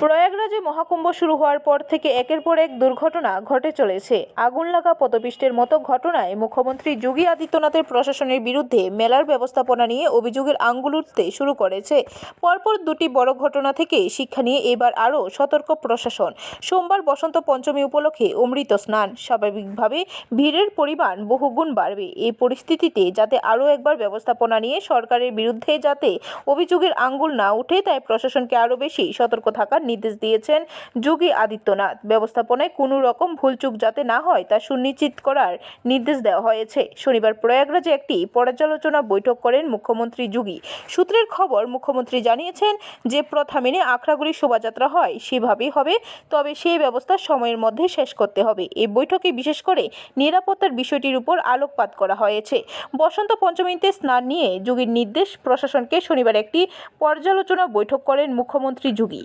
প্রয়াগরাজে মহাকুম্ভ শুরু হওয়ার পর থেকে একের পর এক দুর্ঘটনা ঘটে চলেছে। আগুন লাগা পদপিষ্টের মতো ঘটনায় মুখ্যমন্ত্রী যোগী আদিত্যনাথের প্রশাসনের বিরুদ্ধে মেলার ব্যবস্থাপনা নিয়ে অভিযোগের আঙ্গুল উঠতে শুরু করেছে। পরপর দুটি বড় ঘটনা থেকে শিক্ষা নিয়ে এবার আরও সতর্ক প্রশাসন। সোমবার বসন্ত পঞ্চমী উপলক্ষে অমৃত স্নান। স্বাভাবিকভাবে ভিড়ের পরিমাণ বহুগুণ বাড়বে। এই পরিস্থিতিতে যাতে আরও একবার ব্যবস্থাপনা নিয়ে সরকারের বিরুদ্ধে যাতে অভিযোগের আঙ্গুল না উঠে, তাই প্রশাসনকে আরও বেশি সতর্ক থাকার নির্দেশ দিয়েছেন যোগী আদিত্যনাথ। ব্যবস্থাপনায় কোনো রকম ভুলচুক যাতে না হয় তা সুনিশ্চিত করার নির্দেশ দেওয়া হয়েছে। শনিবার প্রয়াগরাজে একটি পর্যালোচনা বৈঠক করেন মুখ্যমন্ত্রী যোগী। সূত্রের খবর, মুখ্যমন্ত্রী জানিয়েছেন যে, প্রথা মেনে আখড়াগুলি শোভাযাত্রা হয়, সেভাবেই হবে। তবে সেই ব্যবস্থা সময়ের মধ্যে শেষ করতে হবে। এই বৈঠকে বিশেষ করে নিরাপত্তার বিষয়টির উপর আলোকপাত করা হয়েছে। বসন্ত পঞ্চমীতে স্নান নিয়ে যোগীর নির্দেশ প্রশাসনকে শনিবার একটি পর্যালোচনা বৈঠক করেন মুখ্যমন্ত্রী যোগী।